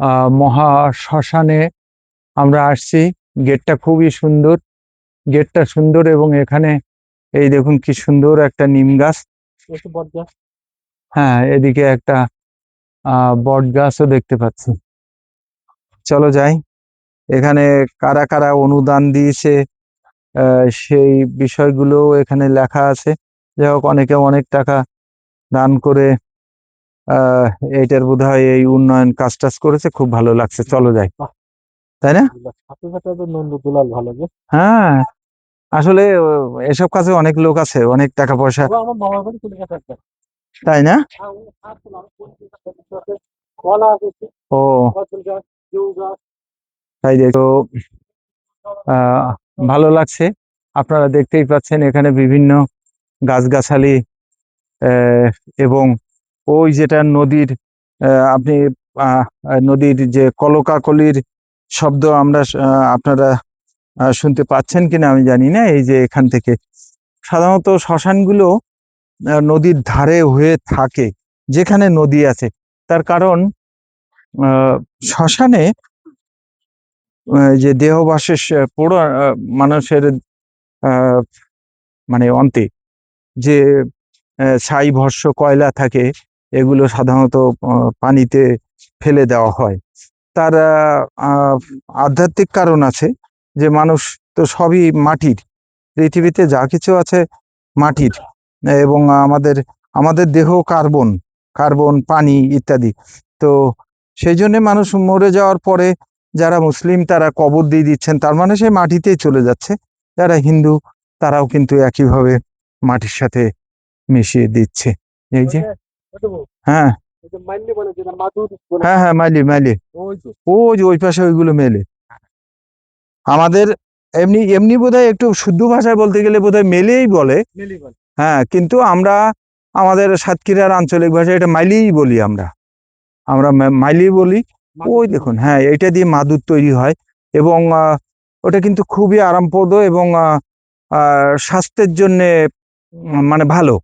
আহ, মহা শ্মশানে আমরা আসছি। গেটটা খুবই সুন্দর। গেটটা সুন্দর এবং এখানে এই দেখুন কি সুন্দর একটা নিম গাছ। হ্যাঁ এদিকে একটা আহ বট গাছও দেখতে পাচ্ছি। চলো যাই। এখানে কারা কারা অনুদান দিয়েছে আহ, সেই বিষয়গুলো এখানে লেখা আছে। যাই হোক অনেকে অনেক টাকা দান করে আহ এইটার বোধহয় এই উন্নয়ন কাজ টাজ করেছে খুব ভালো লাগছে। চলো যাই। তাই না? হ্যাঁ আসলে এসব কাজে অনেক লোক আছে অনেক টাকা পয়সা। তাই না? হ্যাঁ, ও। তাই দেখো আহ ভালো লাগছে। আপনারা দেখতেই পাচ্ছেন এখানে বিভিন্ন গাছগাছালি আহ, এবং ওই যেটা নদীর আপনি নদীর যে কলকাকলির শব্দ আমরা আপনারা শুনতে পাচ্ছেন কিনা আমি জানি না, এই যে এখান থেকে। সাধারণত শ্মশানগুলো নদীর ধারে হয়ে থাকে, যেখানে নদী আছে। তার কারণ শ্মশানে যে দেহবাশেষ পুরো মানুষের মানে অন্তে, যে ছাই, ভস্য, কয়লা থাকে এগুলো সাধারণত পানিতে ফেলে দেওয়া হয়। তার আধ্যাত্মিক কারণ আছে যে মানুষ তো সবই মাটির। পৃথিবীতে যা কিছু আছে মাটির এবং আমাদের আমাদের দেহ কার্বন কার্বন, পানি ইত্যাদি। তো সেই জন্য মানুষ মরে যাওয়ার পরে যারা মুসলিম তারা কবর দিয়ে দিচ্ছেন, তার মানে সে মাটিতেই চলে যাচ্ছে। যারা হিন্দু তারাও কিন্তু একইভাবে মাটির সাথে মিশিয়ে দিচ্ছে। এই যে হ্যাঁ। ওই যে মাইন্ডে বলে যেটা মাদুর বলে। হ্যাঁ হ্যাঁ মাইলি মাইলি। ওই যে। ওই পাশে ওইগুলো মেলে। আমাদের এমনি এমনি বোধহয় একটু শুদ্ধ ভাষায় বলতে গেলে বোধহয় মেলেই বলে। হ্যাঁ কিন্তু আমরা আমাদের সাতক্ষীরার আঞ্চলিক ভাষায় এটা মাইলিই বলি আমরা। আমরা মাইলি বলি। ওই দেখুন হ্যাঁ এটা দিয়ে মাদুর তৈরি হয়। এবং ওটা কিন্তু খুবই আরামপ্রদ এবং স্বাস্থ্যের জন্যে মানে ভালো।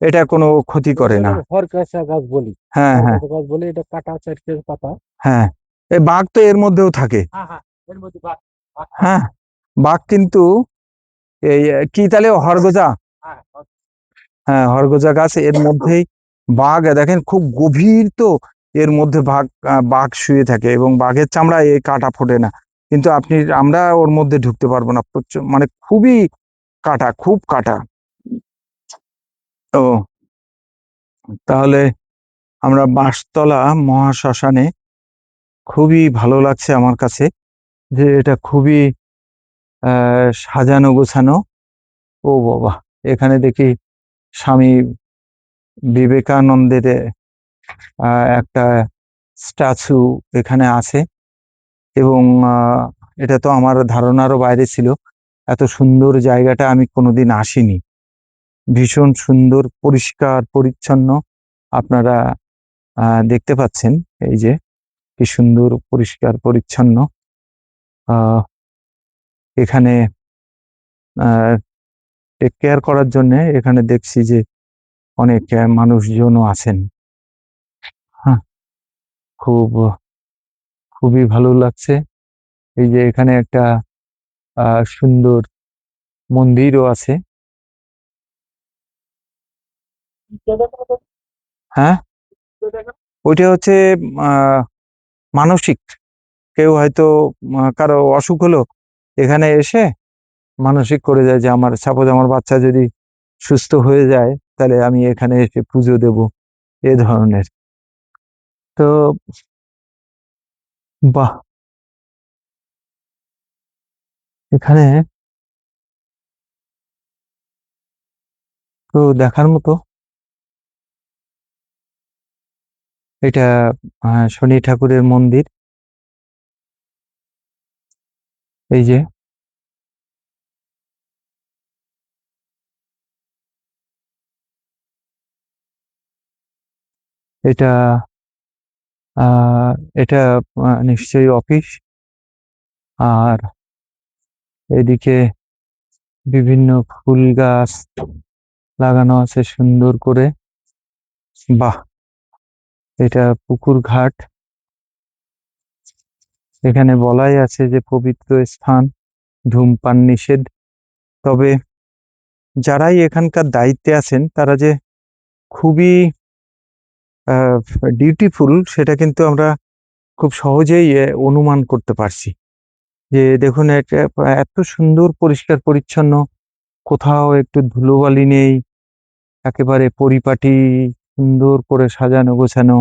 এটা কোনো ক্ষতি করে না। হরকাশা গাছ বলি। হ্যাঁ হ্যাঁ। গাছ বলি এটা কাটা চারটে পাতা। হ্যাঁ এই বাঘ তো এর মধ্যেও থাকে। হ্যাঁ হ্যাঁ বাঘ-। হ্যাঁ বাঘ কিন্তু এই কি তাহলে হরগজা হ্যাঁ হ্যাঁ। হরগজা গাছ এর মধ্যেই বাঘ দেখেন খুব গভীর তো এর মধ্যে বাঘ বাঘ শুয়ে থাকে এবং বাঘের চামড়া এই কাটা ফোটে না। কিন্তু আপনি আমরা ওর মধ্যে ঢুকতে পারব না। মানে খুবই কাটা খুব কাটা। ও। তাহলে আমরা বাঁশতলা মহাশ্মশানে খুবই ভালো লাগছে আমার কাছে যে এটা খুবই সাজানো গোছানো। ও বাবা, এখানে দেখি স্বামী বিবেকানন্দের একটা স্ট্যাচু এখানে আছে এবং এটা তো আমার ধারণারও বাইরে ছিল। এত সুন্দর জায়গাটা আমি কোনোদিন আসিনি। ভীষণ সুন্দর, পরিষ্কার, পরিচ্ছন্ন আপনারা দেখতে পাচ্ছেন। এই যে, কি সুন্দর, পরিষ্কার, পরিচ্ছন্ন। এখানে টেক কেয়ার করার জন্য এখানে দেখছি যে অনেক মানুষজনও আছেন। হ্যাঁ খুব, খুবই ভালো লাগছে। এই যে এখানে একটা সুন্দর মন্দিরও আছে। হ্যাঁ? ওইটা হচ্ছে মানসিক। কেউ হয়তো কারও অসুখ হলো, এখানে এসে মানসিক করে যায় যে, আমার সাপোজ আমার বাচ্চা যদি সুস্থ হয়ে যায়, তাহলে আমি এখানে এসে পুজো দেব। এ ধরনের। তো বাহ! এখানে তো দেখার মতো এটা শনি ঠাকুরের মন্দির। এই যে। এটা এটা নিশ্চয়ই অফিস। আর এদিকে বিভিন্ন ফুল গাছ লাগানো আছে সুন্দর করে। বাহ! এটা পুকুর ঘাট। এখানে বলাই আছে যে পবিত্র স্থান, ধূমপান নিষেধ। তবে যারাই এখানকার দায়িত্বে আছেন, তারা যে খুবই ডিউটিফুল সেটা কিন্তু আমরা খুব সহজেই অনুমান করতে পারছি। যে দেখুন এত সুন্দর, পরিষ্কার, পরিচ্ছন্ন, কোথাও একটু ধুলোবালি নেই, একেবারে পরিপাটি, সুন্দর করে সাজানো গোছানো।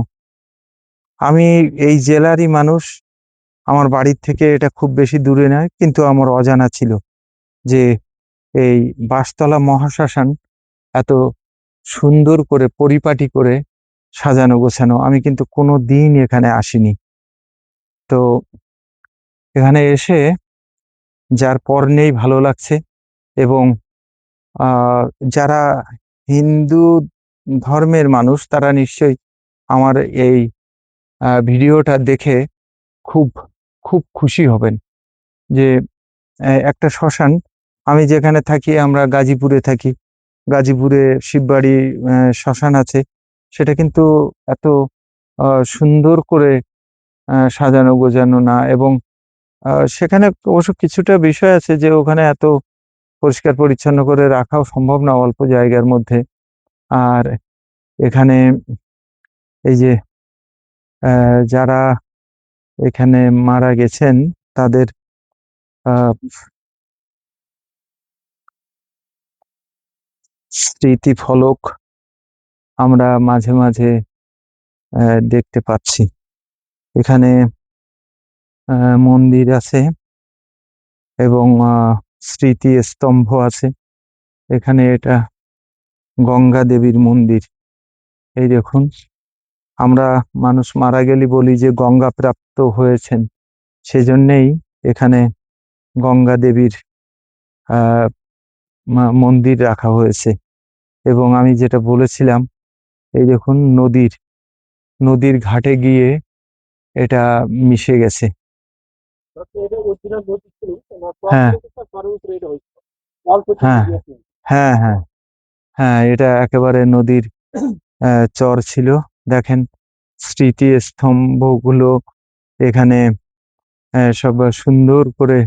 আমি এই জেলারই মানুষ। আমার বাড়ির থেকে এটা খুব বেশি দূরে নয়, কিন্তু আমার অজানা ছিল যে এই বাসতলা মহাশ্মশান এত সুন্দর করে, পরিপাটি করে সাজানো, গোছানো আমি কিন্তু কোনো দিন এখানে আসিনি। তো এখানে এসে যার পর নেই ভালো লাগছে এবং যারা হিন্দু ধর্মের মানুষ তারা নিশ্চয়ই আমার এই ভিডিওটা দেখে খুব খুব খুশি হবেন যে একটা শ্মশান, আমি যেখানে থাকি, আমরা গাজীপুরে থাকি। গাজীপুরে শিববাড়ি শ্মশান আছে। সেটা কিন্তু এত সুন্দর করে সাজানো, গোছানো না এবং সেখানে অবশ্য কিছুটা বিষয় আছে যে, ওখানে এত পরিষ্কার পরিচ্ছন্ন করে রাখাও সম্ভব না অল্প জায়গার মধ্যে। আর এখানে এই যে যারা এখানে মারা গেছেন তাদের আহ, স্মৃতি ফলক আমরা মাঝে মাঝে দেখতে পাচ্ছি। এখানে মন্দির আছে এবং স্মৃতি স্তম্ভ আছে। এখানে এটা গঙ্গা দেবীর মন্দির। এই দেখুন। আমরা মানুষ মারা গেলে বলি যে গঙ্গা প্রাপ্ত হয়েছেন সেজন্যেই এখানে গঙ্গা দেবীর মন্দির রাখা হয়েছে এবং আমি যেটা বলেছিলাম, এই দেখুন নদীর নদীর ঘাটে গিয়ে এটা মিশে গেছে হ্যাঁ। হ্যাঁ। হ্যাঁ হ্যাঁ হ্যাঁ এটা একেবারে নদীর চর ছিল দেখেন স্মৃতি স্তম্ভগুলো এখানে সব সুন্দর করে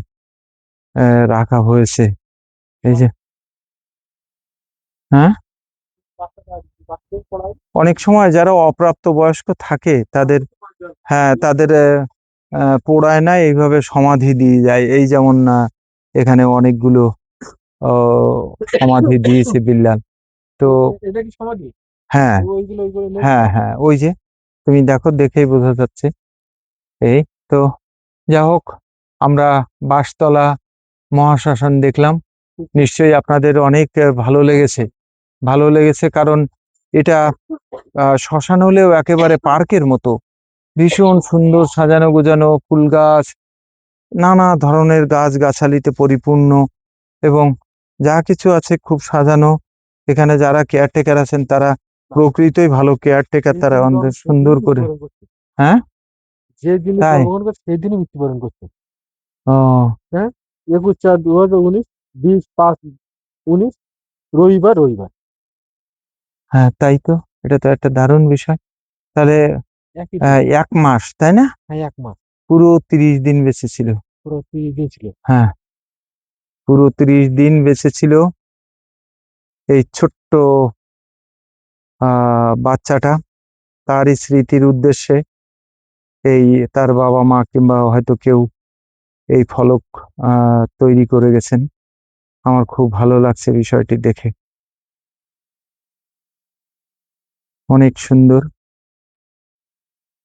রাখা হয়েছে। এই যে হ্যাঁ। অনেক সময় যারা অপ্রাপ্ত বয়স্ক থাকে, তাদের হ্যাঁ তাদের পোড়ায় না, এইভাবে সমাধি দিয়ে যায়। এই যেমন না এখানে অনেকগুলো সমাধি দিয়েছে বিল্লাল। তো এটা কি সমাধি? হ্যাঁ। হ্যাঁ হ্যাঁ ওই যে। তুমি দেখো দেখেই বোঝা যাচ্ছে। এই তো যা হোক আমরা বাসতলা মহাশ্মশান দেখলাম। নিশ্চয়ই আপনাদের অনেক ভালো লেগেছে। ভালো লেগেছে কারণ এটা শ্মশান হলেও একেবারে পার্কের মতো। ভীষণ সুন্দর সাজানো গোছানো ফুল গাছ নানা ধরনের গাছ গাছালিতে পরিপূর্ণ এবং যা কিছু আছে খুব সাজানো। এখানে যারা কেয়ারটেকার আছেন তারা প্রকৃতই ভালো কেয়ারটেকার তারা সেই আমাদের সুন্দর করে হ্যাঁ? যে দিনে তাই? জন্মগ্রহণ করছে সেই দিনই মৃত্যুবরণ করছে। ও। একুশ চার দু হাজার উনিশ বিশ পাঁচ উনিশ রবিবার রবিবার। হ্যাঁ তাই তো। এটা তো একটা দারুণ বিষয়। তাহলে একই আহ, এক মাস তাই না? হ্যাঁ এক মাস। পুরো তিরিশ দিন বেঁচে ছিল। পুরো তিরিশ দিন ছিল। হ্যাঁ। পুরো তিরিশ দিন বেঁচে ছিল। এই ছোট্ট বাচ্চাটা তারই স্মৃতির উদ্দেশ্যে এই তার বাবা মা কিংবা হয়তো কেউ এই ফলক তৈরি করে গেছেন। আমার খুব ভালো লাগছে বিষয়টি দেখে। অনেক সুন্দর।